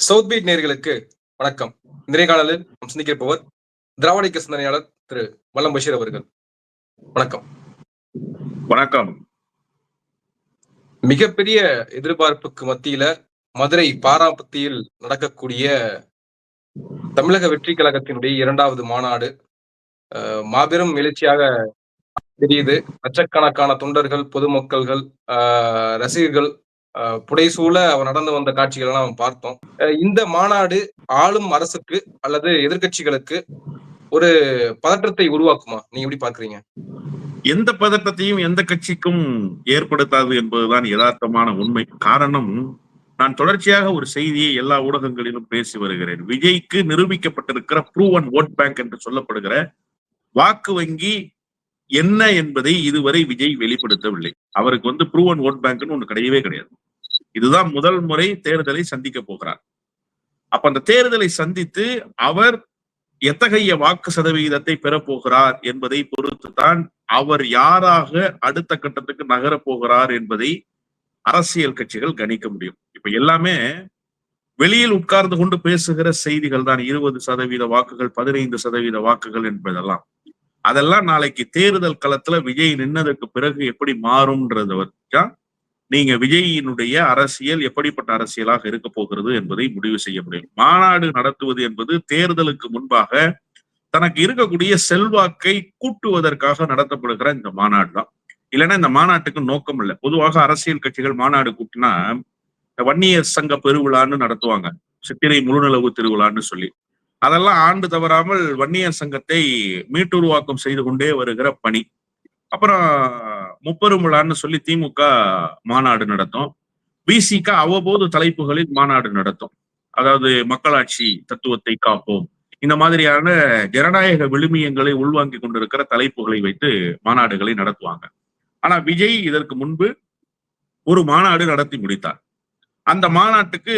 South beat நேர்களுக்கு வணக்கம். இன்றைய காலையில் நாம் சிந்திக்கிறப்பவர் திராவிட இயக்க சிந்தனையாளர் திரு வல்லம் பஷீர் அவர்கள். வணக்கம். வணக்கம். மிகப்பெரிய எதிர்பார்ப்புக்கு மத்தியில மதுரை பாராபத்தியில் நடக்கக்கூடிய தமிழக வெற்றி கழகத்தினுடைய இரண்டாவது மாநாடு மாபெரும் எழுச்சியாக தெரியுது. லட்சக்கணக்கான தொண்டர்கள் பொதுமக்கள்கள் ஆஹ், ரசிகர்கள் புடைசூழ அவன் நடந்து வந்த காட்சிகள் எல்லாம் பார்த்தோம். இந்த மாநாடு ஆளும் அரசுக்கு அல்லது எதிர்க்கட்சிகளுக்கு ஒரு பதற்றத்தை உருவாக்குமா? நீங்க எப்படி பாக்குறீங்க எந்த பதட்டத்தையும் எந்த கட்சிக்கும் ஏற்படுத்தாது என்பதுதான் யதார்த்தமான உண்மை. காரணம் நான் தொடர்ச்சியாக ஒரு செய்தியை எல்லா ஊடகங்களிலும் பேசி வருகிறேன். விஜய்க்கு நிரூபிக்கப்பட்டிருக்கிற ப்ரூவன் ஓட் பேங்க் என்று சொல்லப்படுகிற வாக்கு வங்கி என்ன என்பதை இதுவரை விஜய் வெளிப்படுத்தவில்லை. அவருக்கு வந்து ப்ரூவன் ஓட் பேங்க்னு ஒண்ணு கிடையவே கிடையாது. இதுதான் முதல் முறை தேர்தலை சந்திக்க போகிறார். அப்ப அந்த தேர்தலை சந்தித்து அவர் எத்தகைய வாக்கு சதவிகிதத்தை பெறப்போகிறார் என்பதை பொறுத்துதான் அவர் யாராக அடுத்த கட்டத்துக்கு நகரப் போகிறார் என்பதை அரசியல் கட்சிகள் கணிக்க முடியும். இப்ப எல்லாமே வெளியில் உட்கார்ந்து கொண்டு பேசுகிற செய்திகள் தான். இருபது சதவீத வாக்குகள் பதினைந்து சதவீத வாக்குகள் என்பதெல்லாம். அதெல்லாம் நாளைக்கு தேர்தல் களத்துல விஜய் நின்னதுக்கு பிறகு எப்படி மாறும்ன்றத வச்சா நீங்க விஜயினுடைய அரசியல் எப்படிப்பட்ட அரசியலாக இருக்க போகிறது என்பதை முடிவு செய்ய முடியும். மாநாடு நடத்துவது என்பது தேர்தலுக்கு முன்பாக தனக்கு இருக்கக்கூடிய செல்வாக்கை கூட்டுவதற்காக நடத்தப்படுகிற இந்த மாநாடு தான். இல்லைன்னா இந்த மாநாட்டுக்கு நோக்கம் இல்லை. பொதுவாக அரசியல் கட்சிகள் மாநாடு கூட்டினா வன்னியர் சங்க பெருவிழான்னு நடத்துவாங்க. சித்திரை முழுநிலவு திருவிழான்னு சொல்லி. அதெல்லாம் ஆண்டு தவறாமல் வன்னியர் சங்கத்தை மீட்டுருவாக்கம் செய்து கொண்டே வருகிற பணி. அப்புறம் முப்பெருமிழான்னு சொல்லி திமுக மாநாடு நடத்தும். பிசிக அவ்வப்போது தலைப்புகளில் மாநாடு நடத்தும். அதாவது மக்களாட்சி தத்துவத்தை காப்போம். இந்த மாதிரியான ஜனநாயக விழுமியங்களை உள்வாங்கி கொண்டிருக்கிற தலைப்புகளை வைத்து மாநாடுகளை நடத்துவாங்க. ஆனா விஜய் இதற்கு முன்பு ஒரு மாநாடு நடத்தி முடித்தார். அந்த மாநாட்டுக்கு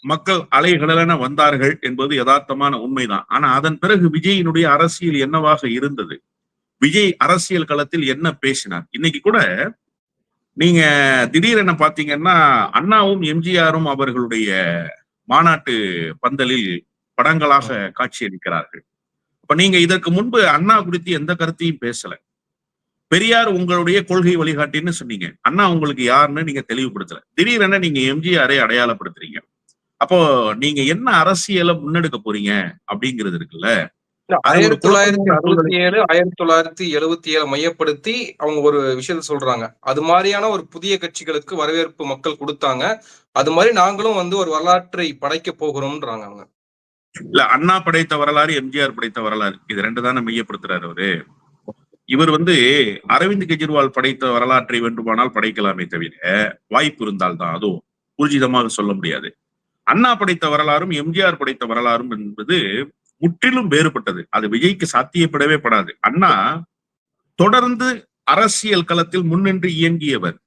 மக்கள் அலைகளென வந்தார்கள் என்பது யதார்த்தமான உண்மைதான். ஆனா அதன் பிறகு விஜயினுடைய அரசியல் என்னவாக இருந்தது? விஜய் அரசியல் களத்தில் என்ன பேசினார்? இன்னைக்கு கூட நீங்க திடீரென பாத்தீங்கன்னா அண்ணாவும் எம்ஜிஆரும் அவர்களுடைய மாநாட்டு பந்தலில் படங்களாக காட்சியளிக்கிறார்கள். அப்ப நீங்க இதற்கு முன்பு அண்ணா குறித்து எந்த கருத்தையும் பேசல. பெரியார் உங்களுடைய கொள்கை வழிகாட்டின்னு சொன்னீங்க. அண்ணா உங்களுக்கு யாருன்னு நீங்க தெளிவுபடுத்தல. திடீரென நீங்க எம்ஜிஆரை அடையாளப்படுத்துறீங்க. அப்போ நீங்க என்ன அரசியலை முன்னெடுக்க போறீங்க அப்படிங்கிறது இருக்குல்ல? ஆயிரத்தி தொள்ளாயிரத்தி அறுபத்தி ஏழு ஆயிரத்தி தொள்ளாயிரத்தி எழுபத்தி ஏழு மையப்படுத்தி அவங்க ஒரு விஷயத்த சொல்றாங்க. அது மாதிரியான ஒரு புதிய கட்சிகளுக்கு வரவேற்பு மக்கள் கொடுத்தாங்க. அது மாதிரி நாங்களும் வந்து ஒரு வரலாற்றை படைக்க போகிறோம்ன்றாங்க அவங்க. இல்ல அண்ணா படைத்த வரலாறு எம்ஜிஆர் படைத்த வரலாறு இது ரெண்டு தானே மையப்படுத்துறாரு அவரு. இவர் வந்து அரவிந்த் கெஜ்ரிவால் படைத்த வரலாற்றை வேண்டுமானால் படைக்கலாமே தவிர வாய்ப்பு இருந்தால் தான் அதுவும் ஊர்ஜிதமாக சொல்ல முடியாது. அண்ணா படைத்த வரலாறும் எம்ஜிஆர் படைத்த வரலாறும் என்பது முற்றிலும் வேறுபட்டது. அது விஜய்க்கு சாத்தியப்படவே படாது. அண்ணா தொடர்ந்து அரசியல் களத்தில் முன்னின்று இயங்கியவர்.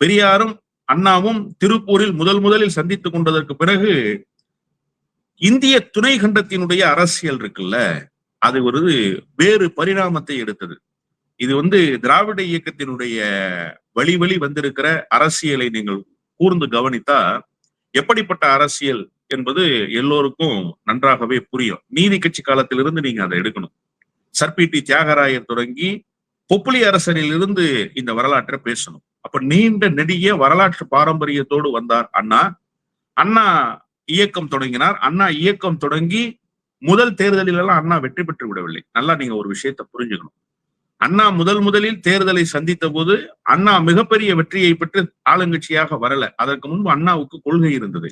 பெரியாரும் அண்ணாவும் திருப்பூரில் முதல் முதலில் சந்தித்துக் கொண்டதற்கு பிறகு இந்திய துணை கண்டத்தினுடைய அரசியல் இருக்குல்ல அது ஒரு வேறு பரிணாமத்தை எடுத்தது. இது வந்து திராவிட இயக்கத்தினுடைய வழி வழி வந்திருக்கிற அரசியலை நீங்கள் கூர்ந்து கவனித்தா எப்படிப்பட்ட அரசியல் என்பது எல்லோருக்கும் நன்றாகவே புரியும். நீதி கட்சி காலத்திலிருந்து நீங்க அதை எடுக்கணும். சர்பிடி தியாகராயர் தொடங்கி பொப்புளி அரசரிலிருந்து இந்த வரலாற்றை பேசணும். அப்ப நீண்ட நெடிய வரலாற்று பாரம்பரியத்தோடு வந்தார் அண்ணா. அண்ணா இயக்கம் தொடங்கினார். அண்ணா இயக்கம் தொடங்கி முதல் தேர்தலில் எல்லாம் அண்ணா வெற்றி பெற்று விடவில்லை. நல்லா நீங்க ஒரு விஷயத்தை புரிஞ்சுக்கணும். அண்ணா முதல் முதலில் தேர்தலை சந்தித்த போது அண்ணா மிகப்பெரிய வெற்றியை பெற்று ஆளுங்கட்சியாக வரல. அதற்கு முன்பு அண்ணாவுக்கு கொள்கை இருந்தது.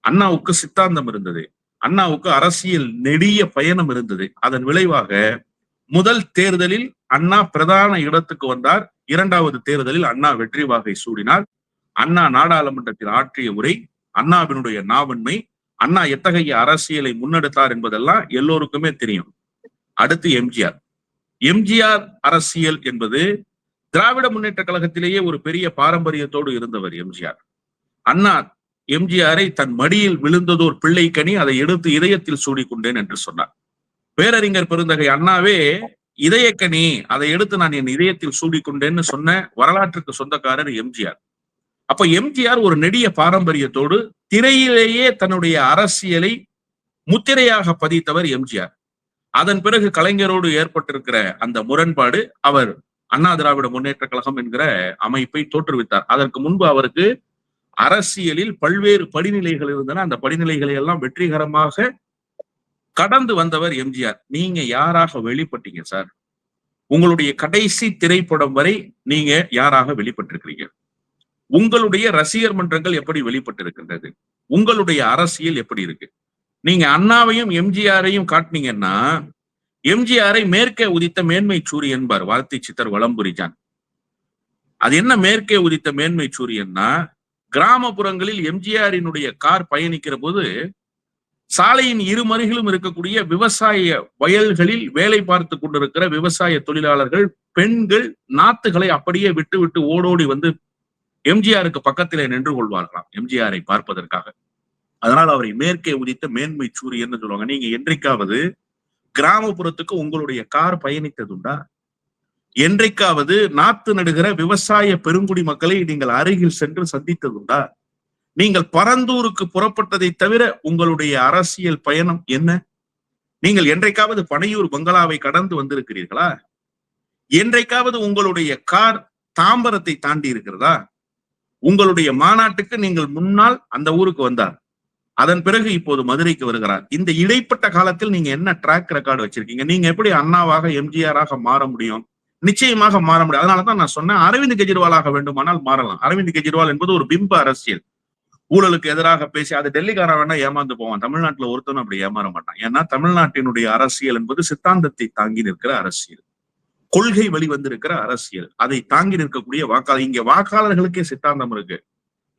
அண்ணாவுக்கு சித்தாந்தம் இருந்தது. அண்ணாவுக்கு அரசியல் நெடிய பயணம் இருந்தது. அதன் விளைவாக முதல் தேர்தலில் அண்ணா பிரதான இடத்துக்கு வந்தார். இரண்டாவது தேர்தலில் அண்ணா வெற்றி வாகை சூடினார். அண்ணா நாடாளுமன்றத்தில் ஆற்றிய உரை அண்ணாவினுடைய நாவன்மை அண்ணா எத்தகைய அரசியலை முன்னெடுத்தார் என்பதெல்லாம் எல்லோருக்குமே தெரியும். அடுத்து எம்ஜிஆர். எம்ஜிஆர் அரசியல் என்பது திராவிட முன்னேற்ற கழகத்திலேயே ஒரு பெரிய பாரம்பரியத்தோடு இருந்தவர் எம்ஜிஆர். அண்ணா எம்ஜிஆரை தன் மடியில் விழுந்ததோர் பிள்ளை கனி அதை எடுத்து இதயத்தில் சூடிக்கொண்டேன் என்று சொன்னார். பேரறிஞர் பெருந்தகை அண்ணாவே இதயக்கனி அதை எடுத்து நான் என் இதயத்தில் சூடிக்கொண்டேன்னு சொன்ன வரலாற்றுக்கு சொந்தக்காரர் எம்ஜிஆர். அப்ப எம்ஜிஆர் ஒரு நெடிய பாரம்பரியத்தோடு திரையிலேயே தன்னுடைய அரசியலை முத்திரையாக பதித்தவர் எம்ஜிஆர். அதன் பிறகு கலைஞரோடு ஏற்பட்டிருக்கிற அந்த முரண்பாடு அவர் அண்ணா திராவிட முன்னேற்ற கழகம் என்கிற அமைப்பை தோற்றுவித்தார். அதற்கு முன்பு அவருக்கு அரசியலில் பல்வேறு படிநிலைகள் இருந்தன. அந்த படிநிலைகளை எல்லாம் வெற்றிகரமாக கடந்து வந்தவர் எம்ஜிஆர். நீங்க யாராக வெளிப்பட்டீங்க சார்? உங்களுடைய கடைசி திரைப்படம் வரை நீங்க யாராக வெளிப்பட்டிருக்கிறீங்க? உங்களுடைய ரசிகர் மன்றங்கள் எப்படி வெளிப்பட்டிருக்கின்றது? உங்களுடைய அரசியல் எப்படி இருக்கு? நீங்க அண்ணாவையும் எம்ஜிஆரையும் காட்டினீங்கன்னா எம்ஜிஆரை மேற்கே உதித்த மேன்மை சூரியன் என்பார் வாழ்த்தி சித்தர் வளம்புரிஜான் அது என்ன மேற்கே உதித்த மேன்மை சூரியன்னா கிராமப்புறங்களில் எம்ஜிஆரினுடைய கார் பயணிக்கிற போது சாலையின் இருமருகிலும் இருக்கக்கூடிய விவசாய வயல்களில் வேலை பார்த்து கொண்டிருக்கிற விவசாய தொழிலாளர்கள் பெண்கள் நாத்துகளை அப்படியே விட்டு விட்டு ஓடோடி வந்து எம்ஜிஆருக்கு பக்கத்திலே நின்று கொள்வார்களாம் எம்ஜிஆரை பார்ப்பதற்காக. அதனால் அவரை மேற்கே உதித்த மேன்மை சூரியன் சொல்லுவாங்க. நீங்க என்றைக்காவது கிராமப்புறத்துக்கு உங்களுடைய கார் பயணித்ததுண்டா? என்றைக்காவது நாத்து நடுகிற விவசாய பெருங்குடி மக்களை நீங்கள் அருகில் சென்று சந்தித்ததுண்டா? நீங்கள் பரந்தூருக்கு புறப்பட்டதை தவிர உங்களுடைய அரசியல் பயணம் என்ன? நீங்கள் என்றைக்காவது பனையூர் பங்களாவை கடந்து வந்திருக்கிறீர்களா? என்றைக்காவது உங்களுடைய கார் தாம்பரத்தை தாண்டி இருக்கிறதா? உங்களுடைய மாநாட்டுக்கு நீங்கள் முன்னால் அந்த ஊருக்கு வந்தார். அதன் பிறகு இப்போது மதுரைக்கு வருகிறார். இந்த இடைப்பட்ட காலத்தில் நீங்க என்ன ட்ராக் ரெக்கார்டு வச்சிருக்கீங்க? நீங்க எப்படி அண்ணாவாக எம்ஜிஆராக மாற முடியும்? நிச்சயமாக மாற முடியும். அதனாலதான் நான் சொன்னேன் அரவிந்த் கெஜ்ரிவாலாக வேண்டுமானால் மாறலாம். அரவிந்த் கெஜ்ரிவால் என்பது ஒரு பிம்ப அரசியல். ஊழலுக்கு எதிராக பேசி அது டெல்லிக்காரன் வேணா ஏமாந்து போவான். தமிழ்நாட்டுல ஒருத்தனும் அப்படி ஏமாற மாட்டான். ஏன்னா தமிழ்நாட்டினுடைய அரசியல் என்பது சித்தாந்தத்தை தாங்கி நிற்கிற அரசியல். கொள்கை வழி வந்திருக்கிற அரசியல். அதை தாங்கி நிற்கக்கூடிய வாக்காளர். இங்க வாக்காளர்களுக்கே சித்தாந்தம் இருக்கு.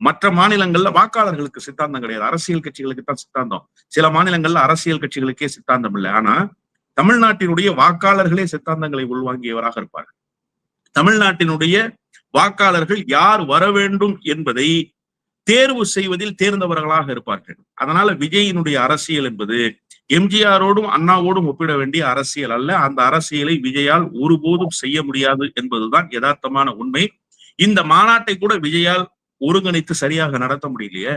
மற்ற மாநிலங்கள்ல வாக்காளர்களுக்கு சித்தாந்தம் கிடையாது. அரசியல் கட்சிகளுக்கு தான் சித்தாந்தம். சில மாநிலங்கள்ல அரசியல் கட்சிகளுக்கே சித்தாந்தம் இல்லை. ஆனா தமிழ்நாட்டினுடைய வாக்காளர்களே சித்தாந்தங்களை உள்வாங்கியவராக இருப்பார்கள் தமிழ்நாட்டினுடைய வாக்காளர்கள் யார் வர வேண்டும் என்பதை தேர்வு செய்வதில் தேர்ந்தவர்களாக இருப்பார்கள். அதனால விஜயினுடைய அரசியல் என்பது எம்ஜிஆரோடும் அண்ணாவோடும் ஒப்பிட வேண்டிய அரசியல் அல்ல. அந்த அரசியலை விஜயால் ஒருபோதும் செய்ய முடியாது என்பதுதான் யதார்த்தமான உண்மை. இந்த மாநாட்டை கூட விஜயால் ஒருங்கிணைத்து சரியாக நடத்த முடியலையே?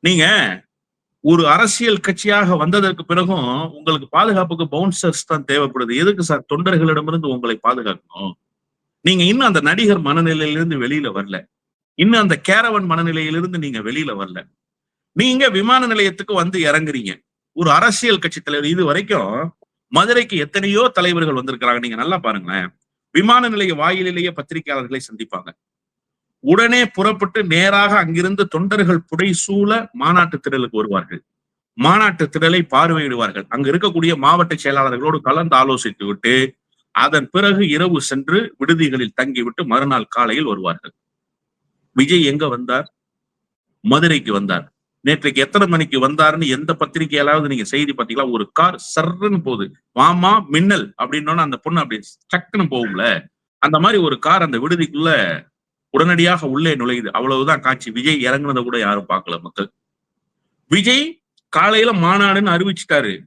நீங்க ஒரு அரசியல் கட்சியாக வந்ததற்கு பிறகும் உங்களுக்கு பாதுகாப்புக்கு பவுன்சர்ஸ் தான் தேவைப்படுது. எதுக்கு சார் தொண்டர்களிடமிருந்து உங்களை பாதுகாக்கணும்? நீங்க இன்னும் அந்த நடிகர் மனநிலையிலிருந்து வெளியில வரல. இன்னும் அந்த கேரவன் மனநிலையிலிருந்து நீங்க வெளியில வரல. நீங்க விமான நிலையத்துக்கு வந்து இறங்குறீங்க. ஒரு அரசியல் கட்சி தலைவர் இது வரைக்கும் மதுரைக்கு எத்தனையோ தலைவர்கள் வந்திருக்கிறாங்க. நீங்க நல்லா பாருங்களேன். விமான நிலைய வாயிலேயே பத்திரிகையாளர்களை சந்திப்பாங்க. உடனே புறப்பட்டு நேராக அங்கிருந்து தொண்டர்கள் புடைசூழ மாநாட்டு திடலுக்கு வருவார்கள். மாநாட்டு திடலை பார்வையிடுவார்கள். அங்க இருக்கக்கூடிய மாவட்ட செயலாளர்களோடு கலந்து ஆலோசித்து விட்டு அதன் பிறகு இரவு சென்று விடுதிகளில் தங்கிவிட்டு மறுநாள் காலையில் வருவார்கள். விஜய் எங்க வந்தார்? மதுரைக்கு வந்தார். நேற்றைக்கு எத்தனை மணிக்கு வந்தாருன்னு எந்த பத்திரிகையாலாவது நீங்க செய்தி பார்த்தீங்களா? ஒரு கார் சர்ன்னு போகுது. வாமா மின்னல் அப்படின்னோன்னா அந்த பொண்ணு அப்படி சக்குன்னு போகும்ல. அந்த மாதிரி ஒரு கார் அந்த விடுதிக்குள்ள உடனடியாக உள்ளே நுழையுது. அவ்வளவுதான் காட்சி. விஜய் இறங்குனதை கூட யாரும் பார்க்கல மக்கள். விஜய் காலையில மாநாடுன்னு அறிவிச்சிட்டாரு.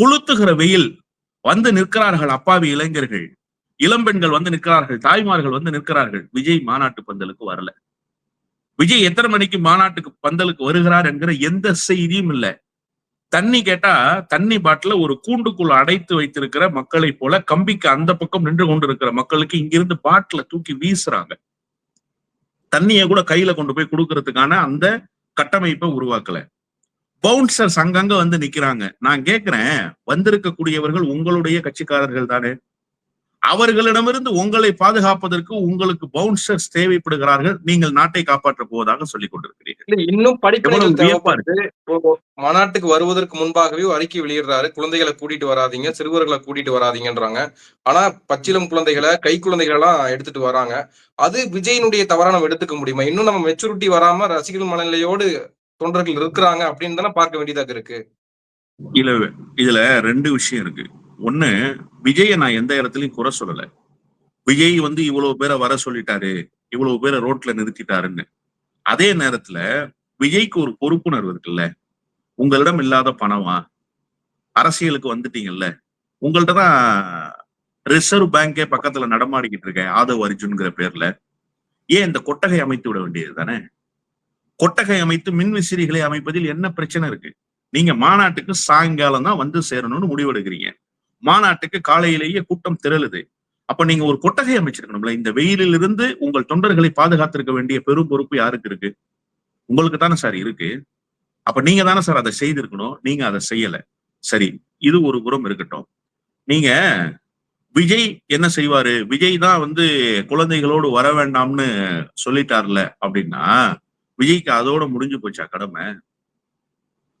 கொளுத்துகிற வெயில். வந்து நிற்கிறார்கள் அப்பாவி இளைஞர்கள். இளம்பெண்கள் வந்து நிற்கிறார்கள். தாய்மார்கள் வந்து நிற்கிறார்கள். விஜய் மாநாட்டு பந்தலுக்கு வரல. விஜய் எத்தனை மணிக்கு மாநாட்டுக்கு பந்தலுக்கு வருகிறார் என்கிற எந்த செய்தியும் இல்லை. தண்ணி கேட்டா தண்ணி பாட்டில ஒரு கூண்டுக்குள் அடைத்து வைத்திருக்கிற மக்களை போல கம்பிக்கு அந்த பக்கம் நின்று கொண்டிருக்கிற மக்களுக்கு இங்கிருந்து பாட்டில தூக்கி வீசுறாங்க. தண்ணியை கூட கையில கொண்டு போய் கொடுக்கறதுக்கான அந்த கட்டமைப்பை உருவாக்கல. பவுன்சர்ஸ் அங்கங்க வந்து நிக்கிறாங்க. நான் கேக்குறேன் வந்திருக்கக்கூடியவர்கள் உங்களுடைய கட்சிக்காரர்கள் தானே? அவர்களிடமிருந்து உங்களை பாதுகாப்பதற்கு உங்களுக்கு பவுன்சர்ஸ் தேவைப்படுகிறார்கள். நீங்கள் நாட்டை காப்பாற்ற போவதாக சொல்லிக் கொண்டிருக்கிறீர்கள். இன்னும் இப்போ மாநாட்டுக்கு வருவதற்கு முன்பாகவே அறிக்கை வெளியிடுறாரு. குழந்தைகளை கூட்டிட்டு வராதீங்க சிறுவர்களை கூட்டிட்டு வராதீங்கன்றாங்க. ஆனா பச்சிலம் குழந்தைகளை கை குழந்தைகளை எல்லாம் எடுத்துட்டு வராங்க. அது விஜயினுடைய தவறா நம்ம எடுத்துக்க முடியுமா? இன்னும் நம்ம மெச்சூரிட்டி வராம ரசிகர்கள் மனநிலையோடு தொண்டர்கள் இருக்கிறாங்க அப்படின்னு தானே பார்க்க வேண்டியதாக இருக்கு? இல்ல இதுல ரெண்டு விஷயம் இருக்கு. ஒண்ணு விஜய நான் எந்த இடத்துலயும் குறை சொல்லல. விஜய் வந்து இவ்வளவு பேரை வர சொல்லிட்டாரு இவ்வளவு பேரை ரோட்ல நிறுத்திட்டாருன்னு. அதே நேரத்துல விஜய்க்கு ஒரு பொறுப்புணர்வு இருக்குல்ல? உங்களிடம் இல்லாத பணமா? அரசியலுக்கு வந்துட்டீங்கல்ல? உங்கள்ட்ட தான் ரிசர்வ் பேங்கே பக்கத்துல நடமாடிக்கிட்டு இருக்கேன் ஆதவ் அர்ஜுன்கிற பேர்ல. ஏன் இந்த கொட்டகை அமைத்து விட வேண்டியது தானே? கொட்டகை அமைத்து மின்விசிறிகளை அமைப்பதில் என்ன பிரச்சனை இருக்கு? நீங்க மாநாட்டுக்கு சாயங்காலம் தான் வந்து சேரணும்னு முடிவெடுக்கிறீங்க. மாநாட்டுக்கு காலையிலேயே கூட்டம் திரளுது. அப்ப நீங்க ஒரு கொட்டகை அமைச்சிருக்கணும்ல. இந்த வெயிலில் இருந்து உங்கள் தொண்டர்களை பாதுகாத்திருக்க வேண்டிய பெரும் பொறுப்பு யாருக்கு இருக்கு? உங்களுக்கு தானே சார் இருக்கு. அப்ப நீங்க தானே சார் அதை செய்திருக்கணும். நீங்க அதை செய்யல. சரி இது ஒரு புறம் இருக்கட்டும். நீங்க விஜய் என்ன செய்வாரு? விஜய் தான் வந்து குழந்தைகளோடு வர வேண்டாம்னு சொல்லிட்டார்ல அப்படின்னா விஜய்க்கு அதோட முடிஞ்சு போச்சா கடமை?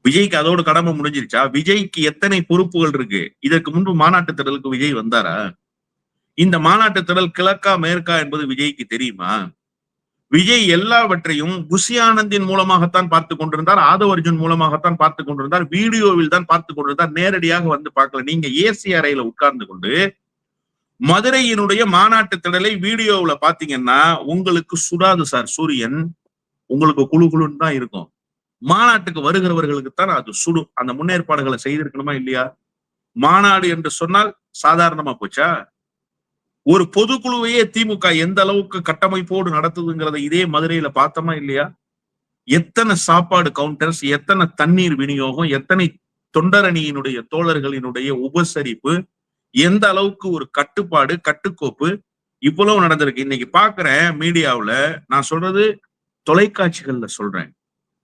விஜய்க்கு அதோட கடமை முடிஞ்சிருச்சா? விஜய்க்கு எத்தனை பொறுப்புகள் இருக்கு? இதற்கு முன்பு மாநாட்டு திடலுக்கு விஜய் வந்தாரா? இந்த மாநாட்டு திடல் கிழக்கா மேற்கா என்பது விஜய்க்கு தெரியுமா? விஜய் எல்லாவற்றையும் குஷி ஆனந்தின் மூலமாகத்தான் பார்த்து கொண்டிருந்தார் ஆதவ அர்ஜுன் மூலமாகத்தான் பார்த்து கொண்டிருந்தார் வீடியோவில் தான் பார்த்து கொண்டிருந்தார் நேரடியாக வந்து பார்க்கல. நீங்க ஏசி அறையில உட்கார்ந்து கொண்டு மதுரையினுடைய மாநாட்டு திடலை வீடியோவில் பாத்தீங்கன்னா உங்களுக்கு சுடாது சார். சூரியன் உங்களுக்கு குழு குழுன்னு தான் இருக்கும். மாநாட்டுக்கு வருகிறவர்களுக்கு தான் அது சுடும் அந்த முன்னேற்பாடுகளை செய்திருக்கணுமா இல்லையா? மாநாடு என்று சொன்னால் சாதாரணமா போச்சா? ஒரு பொதுக்குழுவையே திமுக எந்த அளவுக்கு கட்டமைப்போடு நடத்துதுங்கிறத இதே மதுரையில பார்த்தோமா இல்லையா? எத்தனை சாப்பாடு கவுண்டர்ஸ் எத்தனை தண்ணீர் விநியோகம் எத்தனை தொண்டரணியினுடைய தோழர்களினுடைய உபசரிப்பு எந்த அளவுக்கு ஒரு கட்டுப்பாடு கட்டுக்கோப்பு இவ்வளவு நடந்திருக்கு. இன்னைக்கு பாக்குறேன் மீடியாவுல நான் சொல்றது தொலைக்காட்சிகள்ல சொல்றேன்.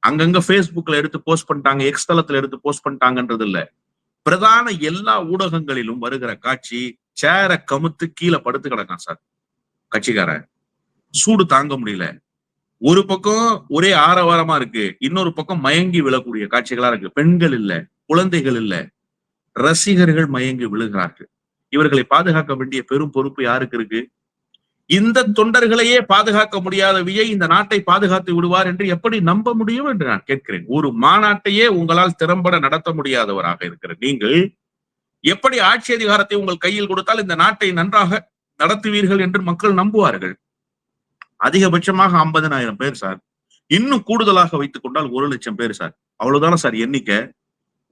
அங்கங்க ஃபேஸ்புக்ல எடுத்து போஸ்ட் பண்ணிட்டாங்க எக்ஸ் தளத்துல எடுத்து போஸ்ட் பண்ணிட்டாங்கன்றது இல்ல. பிரதான எல்லா ஊடகங்களிலும் வருகிற காட்சி சேர கமுத்து கீழே படுத்து கிடக்கான் சார். கட்சிக்காரன். சூடு தாங்க முடியல. ஒரு பக்கம் ஒரே ஆரவாரமா இருக்கு இன்னொரு பக்கம் மயங்கி விழக்கூடிய காட்சிகளா இருக்கு. பெண்கள் இல்ல குழந்தைகள் இல்ல ரசிகர்கள் மயங்கி விழுகிறார்கள். இவர்களை பாதுகாக்க வேண்டிய பெரும் பொறுப்பு யாருக்கு இருக்கு? இந்த தொண்டர்களையே பாதுகாக்க முடியாத விஜய் இந்த நாட்டை பாதுகாத்து விடுவார் என்று எப்படி நம்ப முடியும் என்று நான் கேட்கிறேன். ஒரு மாநாட்டையே உங்களால் திறம்பட நடத்த முடியாதவராக இருக்கிற நீங்கள் எப்படி ஆட்சி அதிகாரத்தை உங்கள் கையில் கொடுத்தால் இந்த நாட்டை நன்றாக நடத்துவீர்கள் என்று மக்கள் நம்புவார்கள்? அதிகபட்சமாக ஐம்பதனாயிரம் பேர் சார். இன்னும் கூடுதலாக வைத்துக் கொண்டால் ஒரு லட்சம் பேர் சார். அவ்வளவுதானே சார் எண்ணிக்கை?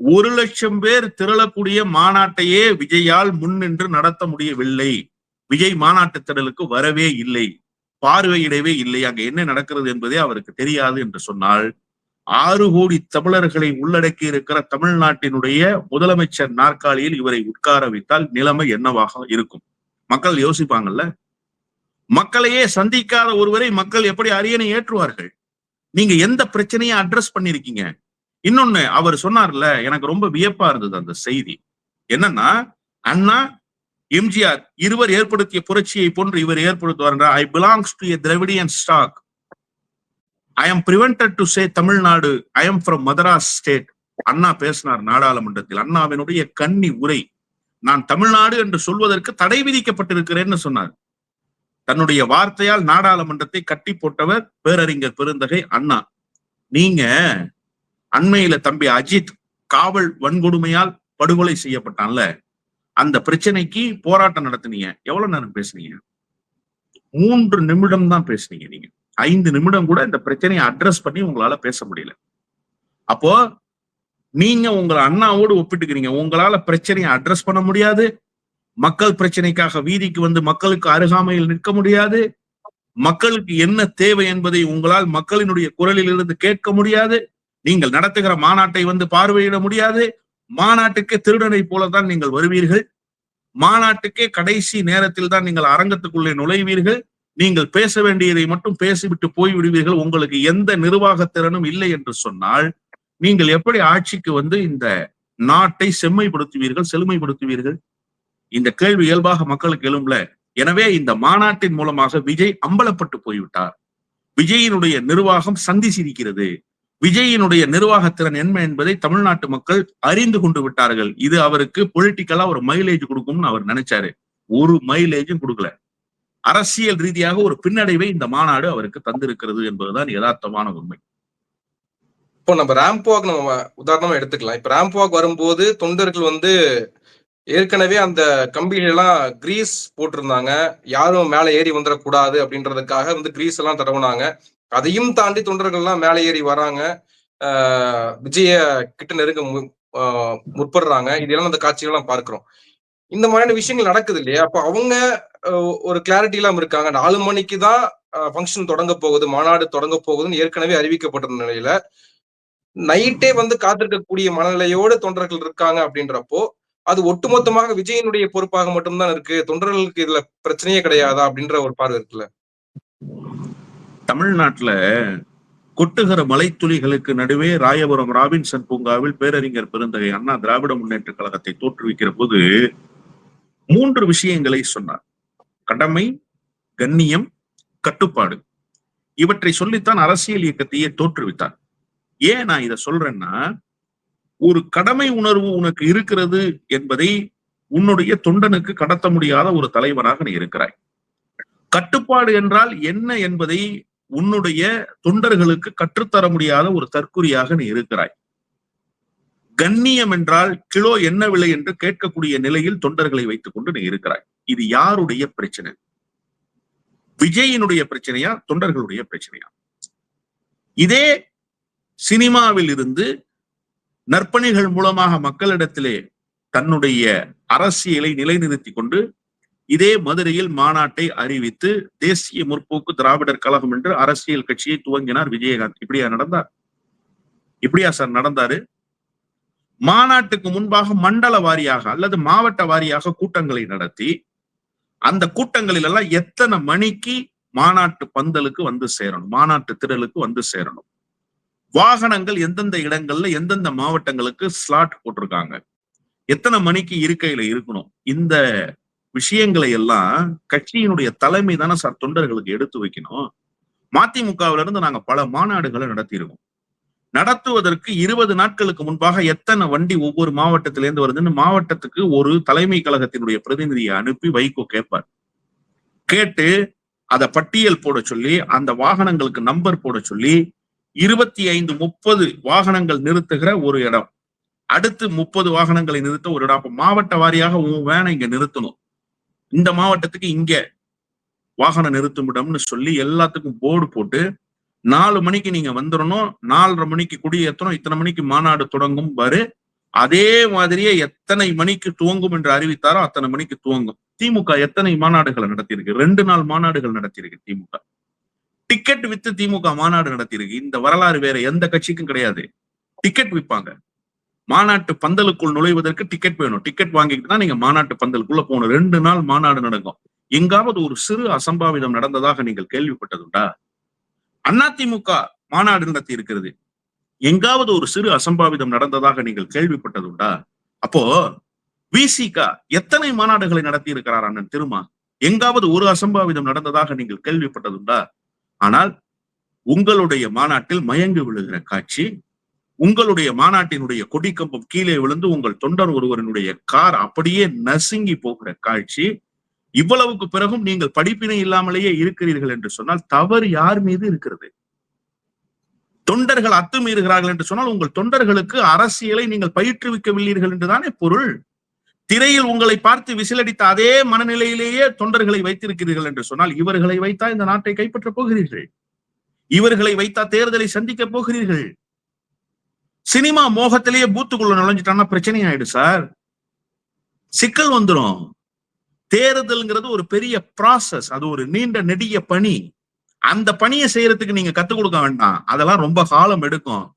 ஒரு லட்சம் பேர் திரளக்கூடிய மாநாட்டையே விஜயால் முன்னின்று நடத்த முடியவில்லை. விஜய் மாநாட்டு திடலுக்கு வரவே இல்லை. பார்வையிடவே இல்லை. அங்க என்ன நடக்கிறது என்பதே அவருக்கு தெரியாது என்று சொன்னால் ஆறு கோடி தமிழர்களை உள்ளடக்கி இருக்கிற தமிழ்நாட்டினுடைய முதலமைச்சர் நாற்காலியில் இவரை உட்கார வைத்தால் நிலைமை என்னவாக இருக்கும்? மக்கள் யோசிப்பாங்கல்ல? மக்களையே சந்திக்காத ஒருவரை மக்கள் எப்படி அரியணை ஏற்றுவார்கள்? நீங்க எந்த பிரச்சனையை அட்ரஸ் பண்ணிருக்கீங்க இன்னொன்னு அவர் சொன்னார்ல எனக்கு ரொம்ப வியப்பா இருந்தது அந்த செய்தி. என்னன்னா அண்ணா எம்ஜிஆர் இருவர் ஏற்படுத்திய புரட்சியை போன்று இவர் ஏற்படுத்துவார் I belongs to a stock I am prevented to say Tamil Nadu I am from Madras state Anna பேசினார் நாடாளுமன்றத்தில். அண்ணாவினுடைய கன்னி உரை நான் தமிழ்நாடு என்று சொல்வதற்கு தடை விதிக்கப்பட்டிருக்கிறேன்னு சொன்னார். தன்னுடைய வார்த்தையால் நாடாளுமன்றத்தை கட்டி போட்டவர் பேரறிஞர் பெருந்தகை அண்ணா. நீங்க அண்மையில தம்பி அஜித் காவல் வன்கொடுமையால் படுகொலை செய்யப்பட்டான்ல. அந்த பிரச்சனைக்கு போராட்டம் நடத்துனீங்க. எவ்வளவு நேரம் பேசுனீங்க? மூன்று நிமிடம் தான் பேசுனீங்க நீங்க. ஐந்து நிமிடம் கூட இந்த பிரச்சனையை அட்ரஸ் பண்ணி உங்களால பேச முடியல. அப்போ நீங்க உங்களை அண்ணாவோடு ஒப்பிட்டுக்கிறீங்க. உங்களால பிரச்சனையை அட்ரஸ் பண்ண முடியாது. மக்கள் பிரச்சனைக்காக வீதிக்கு வந்து மக்களுக்கு அருகாமையில் நிற்க முடியாது. மக்களுக்கு என்ன தேவை என்பதை உங்களால் மக்களினுடைய குரலில் இருந்து கேட்க முடியாது. நீங்கள் நடத்துகிற மாநாட்டை வந்து பார்வையிட முடியாது. மாநாட்டுக்கே திருடனை போலதான் நீங்கள் வருவீர்கள். மாநாட்டுக்கே கடைசி நேரத்தில் தான் நீங்கள் அரங்கத்துக்குள்ளே நுழைவீர்கள். நீங்கள் பேச வேண்டியதை மட்டும் பேசிவிட்டு போய் விடுவீர்கள் உங்களுக்கு எந்த நிர்வாக திறனும் இல்லை என்று சொன்னால் நீங்கள் எப்படி ஆட்சிக்கு வந்து இந்த நாட்டை செம்மைப்படுத்துவீர்கள் செழுமைப்படுத்துவீர்கள்? இந்த கேள்வி இயல்பாக மக்களுக்கு எழும்பல. எனவே இந்த மாநாட்டின் மூலமாக விஜய் அம்பலப்பட்டு போய்விட்டார். விஜயினுடைய நிர்வாகம் சந்தி சிரிக்கிறது. விஜயினுடைய நிர்வாகத்திறன் என்ன என்பதை தமிழ்நாட்டு மக்கள் அறிந்து கொண்டு விட்டார்கள். இது அவருக்கு பொலிட்டிக்கலா ஒரு மைலேஜ் கொடுக்கும்னு அவர் நினைச்சாரு. ஒரு மைலேஜும் கொடுக்கல. அரசியல் ரீதியாக ஒரு பின்னடைவை இந்த மாநாடு அவருக்கு தந்திருக்கிறது என்பதுதான் யதார்த்தமான உண்மை. இப்போ நம்ம ராம்பாக் நம்ம உதாரணமா எடுத்துக்கலாம். இப்ப ராம்பாக் வரும்போது தொண்டர்கள் வந்து ஏற்கனவே அந்த கம்பிகளெல்லாம் கிரீஸ் போட்டிருந்தாங்க. யாரும் மேலே ஏறி வந்துடக்கூடாது அப்படின்றதுக்காக வந்து கிரீஸ் எல்லாம் தடவுனாங்க. அதையும் தாண்டி தொண்டர்கள்லாம் மேலே ஏறி வராங்க. விஜய கிட்ட நெருங்க மு- முற்படுறாங்க. இதெல்லாம் அந்த காட்சிகள்லாம் பார்க்கிறோம். இந்த மாதிரியான விஷயங்கள் நடக்குது இல்லையா? அப்போ அவங்க ஒரு கிளாரிட்டி இல்லாம இருக்காங்க. நாலு மணிக்கு தான் ஃபங்க்ஷன் தொடங்க போகுது. மாநாடு தொடங்க போகுதுன்னு ஏற்கனவே அறிவிக்கப்பட்டிருந்த நிலையில நைட்டே வந்து காத்திருக்கக்கூடிய மனநிலையோடு தொண்டர்கள் இருக்காங்க அப்படின்றப்போ அது ஒட்டுமொத்தமாக விஜயனுடைய பொறுப்பாக மட்டும்தான் இருக்கு. தொண்டர்களுக்கு இதுல பிரச்சனையே கிடையாதா அப்படின்ற ஒரு பார்வை இருக்குல்ல? தமிழ்நாட்டுல கொட்டுகிற மலைத்துளிகளுக்கு நடுவே ராயபுரம் ராபின்சன் பூங்காவில் பேரறிஞர் பெருந்தகை அண்ணா திராவிட முன்னேற்ற கழகத்தை தோற்றுவிக்கிற போது மூன்று விஷயங்களை சொன்னார். கடமை கண்ணியம் கட்டுப்பாடு. இவற்றை சொல்லித்தான் அரசியல் இயக்கத்தையே தோற்றுவித்தார். ஏன் நான் இதை சொல்றேன்னா ஒரு கடமை உணர்வு உனக்கு இருக்கிறது என்பதை உன்னுடைய தொண்டனுக்கு கடத்த முடியாத ஒரு தலைவனாக நீ இருக்கிறாய். கட்டுப்பாடு என்றால் என்ன என்பதை உன்னுடைய தொண்டர்களுக்கு கற்றுத்தர முடியாத ஒரு தற்குறியாக நீ இருக்கிறாய். கண்ணியம் என்றால் கிலோ என்ன விலை என்று கேட்கக்கூடிய நிலையில் தொண்டர்களை வைத்துக் கொண்டு நீ இருக்கிறாய். இது யாருடைய பிரச்சனை? விஜயினுடைய பிரச்சனையா தொண்டர்களுடைய பிரச்சனையா? இதே சினிமாவில் இருந்து நற்பணிகள் மூலமாக மக்களிடத்திலே தன்னுடைய அரசியலை நிலைநிறுத்திக் கொண்டு இதே மதுரையில் மாநாட்டை அறிவித்து தேசிய முற்போக்கு திராவிடர் கழகம் என்று அரசியல் கட்சியை துவங்கினார் விஜயகாந்த். இப்படியா நடந்தார்? இப்படியா சார் நடந்தாரு? மாநாட்டுக்கு முன்பாக மண்டல வாரியாக அல்லது மாவட்ட வாரியாக கூட்டங்களை நடத்தி அந்த கூட்டங்களில் எல்லாம் எத்தனை மணிக்கு மாநாட்டு பந்தலுக்கு வந்து சேரணும் மாநாட்டு திரளுக்கு வந்து சேரணும்? வாகனங்கள் எந்தெந்த இடங்கள்ல எந்தெந்த மாவட்டங்களுக்கு ஸ்லாட் போட்டிருக்காங்க? எத்தனை மணிக்கு இருக்கையில இருக்கணும்? இந்த விஷயங்களை எல்லாம் கட்சியினுடைய தலைமை தானே சார் தொண்டர்களுக்கு எடுத்து வைக்கணும். மதிமுகவில இருந்து நாங்க பல மாநாடுகளை நடத்தியிருக்கோம். நடத்துவதற்கு இருபது நாட்களுக்கு முன்பாக எத்தனை வண்டி ஒவ்வொரு மாவட்டத்திலேருந்து வருதுன்னு மாவட்டத்துக்கு ஒரு தலைமை கழகத்தினுடைய பிரதிநிதியை அனுப்பி வைகோ கேட்பார். கேட்டு அதை பட்டியல் போட சொல்லி அந்த வாகனங்களுக்கு நம்பர் போட சொல்லி இருபத்தி ஐந்து முப்பது வாகனங்கள் நிறுத்துகிற ஒரு இடம். அடுத்து முப்பது வாகனங்களை நிறுத்த ஒரு இடம். அப்ப மாவட்ட வாரியாக உன் வேனை இங்க நிறுத்தணும். இந்த மாவட்டத்துக்கு இங்க வாகன நிறுத்துமிடம்னு சொல்லி எல்லாத்துக்கும் போர்டு போட்டு நாலு மணிக்கு நீங்க வந்துடணும் நாலரை மணிக்கு குடியேற்றணும் இத்தனை மணிக்கு மாநாடு தொடங்கும் பாரு அதே மாதிரியே எத்தனை மணிக்கு துவங்கும் என்று அறிவித்தாரோ அத்தனை மணிக்கு துவங்கும். திமுக எத்தனை மாநாடுகளை நடத்தியிருக்கு? ரெண்டு நாள் மாநாடுகள் நடத்தியிருக்கு திமுக. டிக்கெட் வித்து திமுக மாநாடு நடத்தியிருக்கு. இந்த வரலாறு வேற எந்த கட்சிக்கும் கிடையாது. டிக்கெட் விற்பாங்க. மாநாட்டு பந்தலுக்குள் நுழைவதற்கு டிக்கெட் வேணும். டிக்கெட் வாங்கிட்டு தான் நீங்க மாநாட்டு பந்தலுக்குள்ள போகணும். ரெண்டு நாள் மாநாடு நடக்கும். எங்காவது ஒரு சிறு அசம்பாவிதம் நடந்ததாக நீங்கள் கேள்விப்பட்டதுண்டா? அதிமுக மாநாடு நடத்தி இருக்கிறது. எங்காவது ஒரு சிறு அசம்பாவிதம் நடந்ததாக நீங்கள் கேள்விப்பட்டதுண்டா? அப்போ விசிகா எத்தனை மாநாடுகளை நடத்தி இருக்கிறார் அண்ணன்? திருமா எங்காவது ஒரு அசம்பாவிதம் நடந்ததாக நீங்கள் கேள்விப்பட்டதுண்டா? ஆனால் உங்களுடைய மாநாட்டில் மயங்கி விழுகிற காட்சி உங்களுடைய மாநாட்டினுடைய கொடிக்கம்பம் கீழே விழுந்து உங்கள் தொண்டர் ஒருவரினுடைய கார் அப்படியே நசுங்கி போகிற காட்சி இவ்வளவுக்கு பிறகும் நீங்கள் படிப்பினை இல்லாமலேயே இருக்கிறீர்கள் என்று சொன்னால் தவறு யார் மீது இருக்கிறது? தொண்டர்கள் அத்துமீறுகிறார்கள் என்று சொன்னால் உங்கள் தொண்டர்களுக்கு அரசியலை நீங்கள் பயிற்றுவிக்கவில்லீர்கள் என்றுதானே பொருள்? திரையில் உங்களை பார்த்து விசிலடித்த அதே மனநிலையிலேயே தொண்டர்களை வைத்திருக்கிறீர்கள் என்று சொன்னால் இவர்களை வைத்தா இந்த நாட்டை கைப்பற்றப் போகிறீர்கள். இவர்களை வைத்தா தேர்தலை சந்திக்கப் போகிறீர்கள். சினிமா மோகத்திலேயே பூத்துக்குள்ள நுழைஞ்சிட்டான்னா பிரச்சனை ஆயிடும் சார். சிக்கல் வந்துடும் தேர்தல்ங்கிறது ஒரு பெரிய ப்ராசஸ் அது ஒரு நீண்ட நெடிய பணி. அந்த பணியை செய்யறதுக்கு நீங்க கத்துக் கொடுக்க வேண்டாம். அதெல்லாம் ரொம்ப காலம் எடுக்கும்.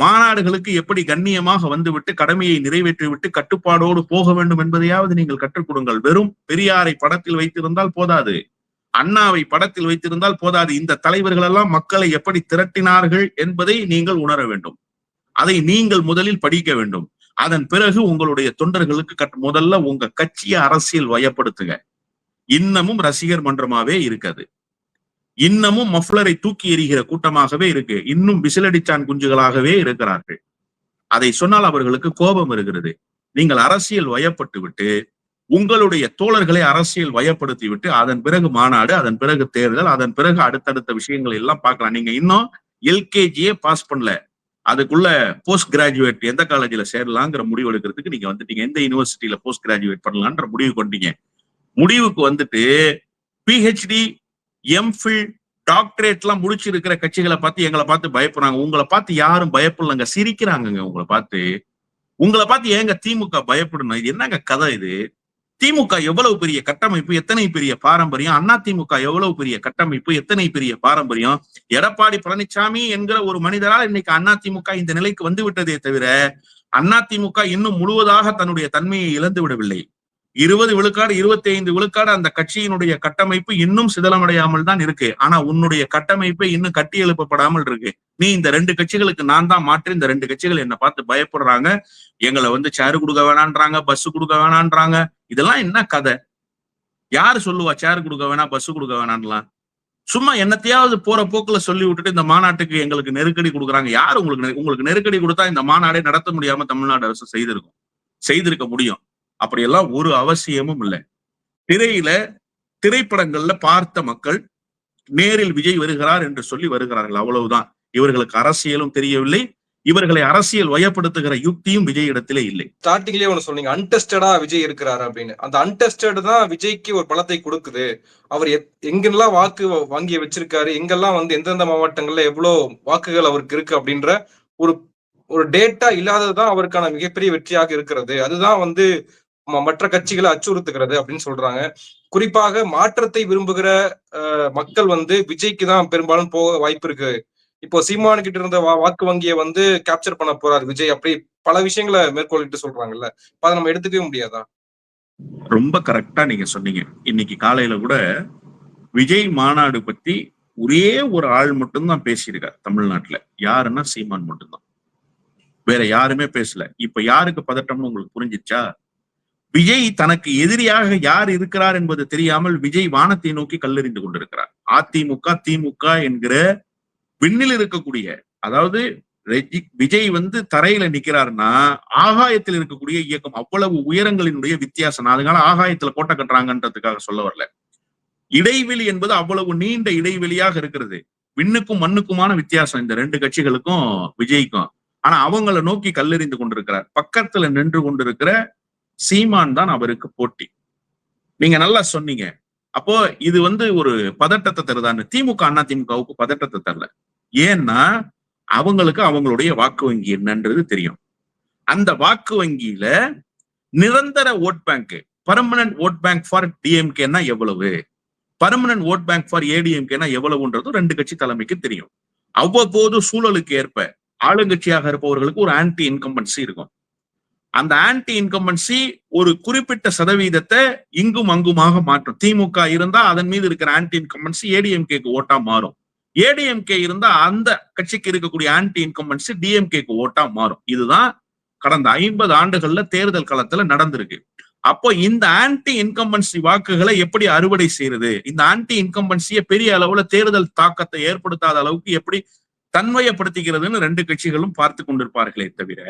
மாநாடுகளுக்கு எப்படி கண்ணியமாக வந்துவிட்டு கடமையை நிறைவேற்றி விட்டு கட்டுப்பாடோடு போக வேண்டும் என்பதையாவது நீங்கள் கற்றுக் கொடுங்கள். வெறும் பெரியாரை படத்தில் வைத்திருந்தால் போதாது. அண்ணாவை படத்தில் வைத்திருந்தால் போதாது. இந்த தலைவர்கள் எல்லாம் மக்களை எப்படி திரட்டினார்கள் என்பதை நீங்கள் உணர வேண்டும். அதை நீங்கள் முதலில் படிக்க வேண்டும். அதன் பிறகு உங்களுடைய தொண்டர்களுக்கு முதல்ல உங்க கட்சியை அரசியல் வயப்படுத்துங்க இன்னமும் ரசிகர் மன்றமாவே இருக்காது. இன்னமும் மஃப்ளரை தூக்கி எறிகிற கூட்டமாகவே இருக்கு. இன்னும் விசிலடிச்சான் குஞ்சுகளாகவே இருக்கிறார்கள். அதை சொன்னால் அவர்களுக்கு கோபம் இருக்கிறது நீங்கள் அரசியல் வயப்பட்டு விட்டு உங்களுடைய தோழர்களை அரசியல் வயப்படுத்தி விட்டு அதன் பிறகு மாநாடு அதன் பிறகு தேர்தல் அதன் பிறகு அடுத்தடுத்த விஷயங்கள் எல்லாம் பார்க்கலாம். நீங்க இன்னும் எல்கேஜியே பாஸ் பண்ணல. அதுக்குள்ள போஸ்ட் கிராஜுவேட் எந்த காலேஜ்ல சேரலாங்கிற முடிவு எடுக்கிறதுக்கு நீங்க வந்துட்டீங்க. எந்த யூனிவர்சிட்டியில போஸ்ட் கிராஜுவேட் பண்ணலான்ற முடிவு கொண்டீங்க. முடிவுக்கு வந்துட்டு பிஹெச்டி எம்ஃபில் டாக்டரேட் எல்லாம் முடிச்சிருக்கிற கட்சிகளை பார்த்து எங்களை பார்த்து பயப்படுறாங்க உங்களை பார்த்து யாரும் பயப்படலங்க. சிரிக்கிறாங்கங்க உங்களை பார்த்து. உங்களை பார்த்து ஏங்க திமுக பயப்படணும்? இது என்னங்க கதை இது? திமுக எவ்வளவு பெரிய கட்டமைப்பு எத்தனை பெரிய பாரம்பரியம்? அண்ணா திமுக எவ்வளவு பெரிய கட்டமைப்பு எத்தனை பெரிய பாரம்பரியம்? எடப்பாடி பழனிசாமி என்கிற ஒரு மனிதரால் இன்னைக்கு அண்ணா திமுக இந்த நிலைக்கு வந்து விட்டதே தவிர அதிமுக இன்னும் முழுவதாக தன்னுடைய தன்மையை இழந்து விடவில்லை. இருபது விழுக்காடு இருபத்தி ஐந்து விழுக்காடு அந்த கட்சியினுடைய கட்டமைப்பு இன்னும் சிதலமடையாமல் தான் இருக்கு. ஆனா உன்னுடைய கட்டமைப்பை இன்னும் கட்டி எழுப்பப்படாமல் இருக்கு. நீ இந்த ரெண்டு கட்சிகளுக்கு நான் தான் மாற்றி இந்த ரெண்டு கட்சிகள் என்ன பார்த்து பயப்படுறாங்க. எங்களை வந்து சேரு கொடுக்க வேணான்றாங்க பஸ் கொடுக்க வேணான்றாங்க. இதெல்லாம் என்ன கதை? யாரு சொல்லுவா சேர் கொடுக்க வேணாம் பஸ் கொடுக்க வேணான்லாம் சும்மா என்னத்தையாவது போற போக்குல சொல்லி விட்டுட்டு இந்த மாநாட்டுக்கு எங்களுக்கு நெருக்கடி கொடுக்குறாங்க. யார் உங்களுக்கு உங்களுக்கு நெருக்கடி கொடுத்தா இந்த மாநாடே நடத்த முடியாம தமிழ்நாடு அரசு செய்திருக்கும். செய்திருக்க முடியும். அப்படியெல்லாம் ஒரு அவசியமும் இல்லை. திரையில திரைப்படங்கள்ல பார்த்த மக்கள் நேரில் விஜய் வருகிறார் என்று சொல்லி வருகிறார்கள். அவ்வளவுதான். இவர்களுக்கு அரசியலும் தெரியவில்லை. இவர்களை அரசியல் வயப்படுத்துகிற யுக்தியும் விஜய் இடத்திலே இல்லை. ஸ்டார்டிங்லயே ஒண்ணு சொன்னீங்க. அன்டெஸ்டடா விஜய் இருக்கிறாரு அப்படின்னு. அந்த அன்டெஸ்டட் தான் விஜய்க்கு ஒரு பலத்தை கொடுக்குது. அவர் எத்- எங்கெல்லாம் வாக்கு வ- வங்கியை வச்சிருக்காரு எங்கெல்லாம் வந்து எந்தெந்த மாவட்டங்கள்ல எவ்வளவு வாக்குகள் அவருக்கு இருக்கு அப்படின்ற ஒரு ஒரு டேட்டா இல்லாததுதான் அவருக்கான மிகப்பெரிய வெற்றியாக இருக்கிறது. அதுதான் வந்து மற்ற கட்சிகளை அச்சுறுத்துகிறது அப்படின்னு சொல்றாங்க. குறிப்பாக மாற்றத்தை விரும்புகிற மக்கள் வந்து விஜய்க்கு தான் பெரும்பாலும் போக வாய்ப்பு இருக்கு. இப்போ சீமானு கிட்ட இருந்த வா- வாக்கு வங்கியை வந்து கேப்சர் பண்ண போறாரு விஜய். அப்படி பல விஷயங்களை மேற்கொள்ளிட்டு சொல்றாங்கல்ல. அதை நம்ம எடுத்துக்கவே முடியாதா? ரொம்ப கரெக்டா நீங்க சொன்னீங்க. இன்னைக்கு காலையில கூட விஜய் மாநாடு பத்தி ஒரே ஒரு ஆள் மட்டும்தான் பேசியிருக்கார் தமிழ்நாட்டுல. யாருன்னா சீமான் மட்டும்தான். வேற யாருமே பேசல. இப்ப யாருக்கு பதட்டம்னு உங்களுக்கு புரிஞ்சிச்சா? விஜய் தனக்கு எதிரியாக யார் இருக்கிறார் என்பது தெரியாமல் விஜய் வானத்தை நோக்கி கல்லெறிந்து கொண்டிருக்கிறார். அதிமுக திமுக என்கிற விண்ணில் இருக்கக்கூடிய அதாவது விஜய் வந்து தரையில நிக்கிறாருன்னா ஆகாயத்தில் இருக்கக்கூடிய இயக்கம் அவ்வளவு உயரங்களினுடைய வித்தியாசம். அதனால ஆகாயத்துல கோட்டை கட்டுறாங்கன்றதுக்காக சொல்ல வரல. இடைவெளி என்பது அவ்வளவு நீண்ட இடைவெளியாக இருக்கிறது. விண்ணுக்கும் மண்ணுக்குமான வித்தியாசம் இந்த ரெண்டு கட்சிகளுக்கும் விஜய்க்கும். ஆனா அவங்கள நோக்கி கல்லெறிந்து கொண்டிருக்கிறார். பக்கத்துல நின்று கொண்டிருக்கிற சீமான் தான் அவருக்கு போட்டி. நீங்க நல்லா சொன்னீங்க. அப்போ இது வந்து ஒரு பதட்டத்தை தருதான்னு திமுக அண்ணா திமுகவுக்கு பதட்டத்தை தரல. ஏன்னா அவங்களுக்கு அவங்களுடைய வாக்கு வங்கி என்னன்றது தெரியும். அந்த வாக்கு வங்கியில நிரந்தர vote bank permanent vote bank for டிஎம்கேனா எவ்வளவு? பர்மனன்ட் ஓட் பேங்க் ஃபார் ஏடிஎம்கேனா எவ்வளவுன்றதும் ரெண்டு கட்சி தலைமைக்கு தெரியும். அவ்வப்போது சூழலுக்கு ஏற்ப ஆளுங்கட்சியாக இருப்பவர்களுக்கு ஒரு ஆன்டி இன்கம்பன்சி இருக்கும். அந்த ஆன்டி இன்கம்பன்சி ஒரு குறிப்பிட்ட சதவீதத்தை இங்கும் அங்குமாக மாற்றும். திமுக இருந்தா அதன் மீது இருக்கிற ஆன்டி இன்கம்பன்சி ஏடிஎம்கேக்கு ஓட்டா மாறும். ஏடிஎம்கே இருந்தா அந்த கட்சிக்கு இருக்கக்கூடிய ஆன்டி இன்கம்பன்சி டிஎம்கேக்கு ஓட்டா மாறும். இதுதான் கடந்த ஐம்பது ஆண்டுகள்ல தேர்தல் களத்துல நடந்திருக்கு. அப்போ இந்த ஆன்டி இன்கம்பன்சி வாக்குகளை எப்படி அறுவடை செய்யறது? இந்த ஆன்டி இன்கம்பன்சியை பெரிய அளவுல தேர்தல் தாக்கத்தை ஏற்படுத்தாத அளவுக்கு எப்படி தன்மையப்படுத்திக்கிறதுன்னு ரெண்டு கட்சிகளும் பார்த்து கொண்டிருப்பார்களே தவிர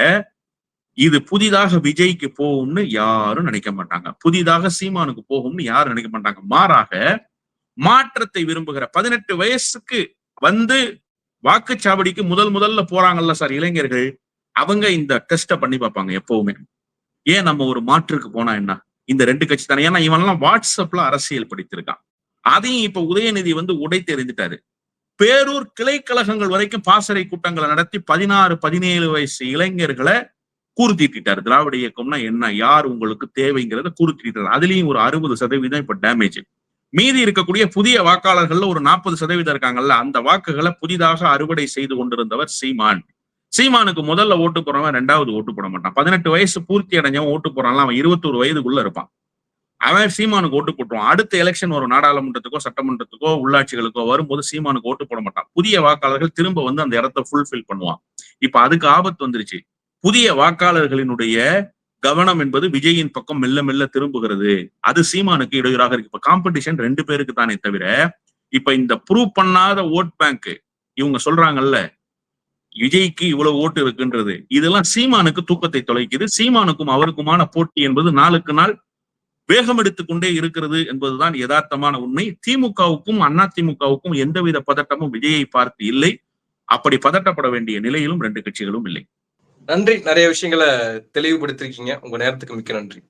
இது புதிதாக விஜய்க்கு போகும்னு யாரும் நினைக்க மாட்டாங்க. புதிதாக சீமானுக்கு போகும்னு யாரும் நினைக்க மாட்டாங்க. மாறாக மாற்றத்தை விரும்புகிற பதினெட்டு வயசுக்கு வந்து வாக்குச்சாவடிக்கு முதல் முதல்ல போறாங்கல்ல சார் இளைஞர்கள். அவங்க இந்த டெஸ்ட பண்ணி பார்ப்பாங்க எப்பவுமே. ஏன் நம்ம ஒரு மாற்றுக்கு போனா என்ன? இந்த ரெண்டு கட்சி தானே. ஏன்னா இவன்லாம் வாட்ஸ்அப்ல அரசியல் படித்திருக்கான். அதையும் இப்ப உதயநிதி வந்து உடை தெரிஞ்சிட்டாரு பேரூர் கிளைக்கழகங்கள் வரைக்கும் பாசறை கூட்டங்களை நடத்தி பதினாறு பதினேழு வயசு இளைஞர்களை கூறுத்திட்டாரு. திராவிட இயக்கம்னா என்ன? யார் உங்களுக்கு தேவைங்கிறத கூறுத்திட்டாரு. அதுலயும் ஒரு அறுபது சதவீதம் இப்ப டேமேஜ் மீதி இருக்கக்கூடிய புதிய வாக்காளர்கள்ல ஒரு நாற்பது சதவீதம் இருக்காங்கல்ல அந்த வாக்குகளை புதிதாக அறுவடை செய்து கொண்டிருந்தவர் சீமான். சீமானுக்கு முதல்ல ஓட்டு போறவன் ரெண்டாவது ஓட்டு போட மாட்டான். பதினெட்டு வயசு பூர்த்தி அடைஞ்சவன் ஓட்டு போறான்ல அவன் இருபத்தோரு வயதுக்குள்ள இருப்பான். அவன் சீமானுக்கு ஓட்டு போட்டுருவான். அடுத்த எலெக்ஷன் ஒரு நாடாளுமன்றத்துக்கோ சட்டமன்றத்துக்கோ உள்ளாட்சிகளுக்கோ வரும்போது சீமானுக்கு ஓட்டு போட மாட்டான். புதிய வாக்காளர்கள் திரும்ப வந்து அந்த இடத்த ஃபுல்ஃபில் பண்ணுவான். இப்ப அதுக்கு ஆபத்து வந்துருச்சு. புதிய வாக்காளர்களினுடைய கவனம் என்பது விஜயின் பக்கம் மெல்ல மெல்ல திரும்புகிறது. அது சீமானுக்கு இடையூறாக இருக்கு. இப்ப காம்படிஷன் ரெண்டு பேருக்கு தானே தவிர இப்ப இந்த ப்ரூவ் பண்ணாத ஓட் பேங்க் இவங்க சொல்றாங்கல்ல விஜய்க்கு இவ்வளவு ஓட்டு இருக்குன்றது இதெல்லாம் சீமானுக்கு தூக்கத்தை தொலைக்குது. சீமானுக்கும் அவருக்குமான போட்டி என்பது நாளுக்கு நாள் வேகம் எடுத்துக்கொண்டே இருக்கிறது என்பதுதான் யதார்த்தமான உண்மை. திமுகவுக்கும் அண்ணா திமுகவுக்கும் எந்தவித பதட்டமும் விஜயை பார்த்து இல்லை. அப்படி பதட்டப்பட வேண்டிய நிலையிலும் ரெண்டு கட்சிகளும் இல்லை. நன்றி. நிறைய விஷயங்களை தெளிவுபடுத்திருக்கீங்க. உங்க நேரத்துக்கு மிக்க நன்றி.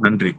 நன்றி.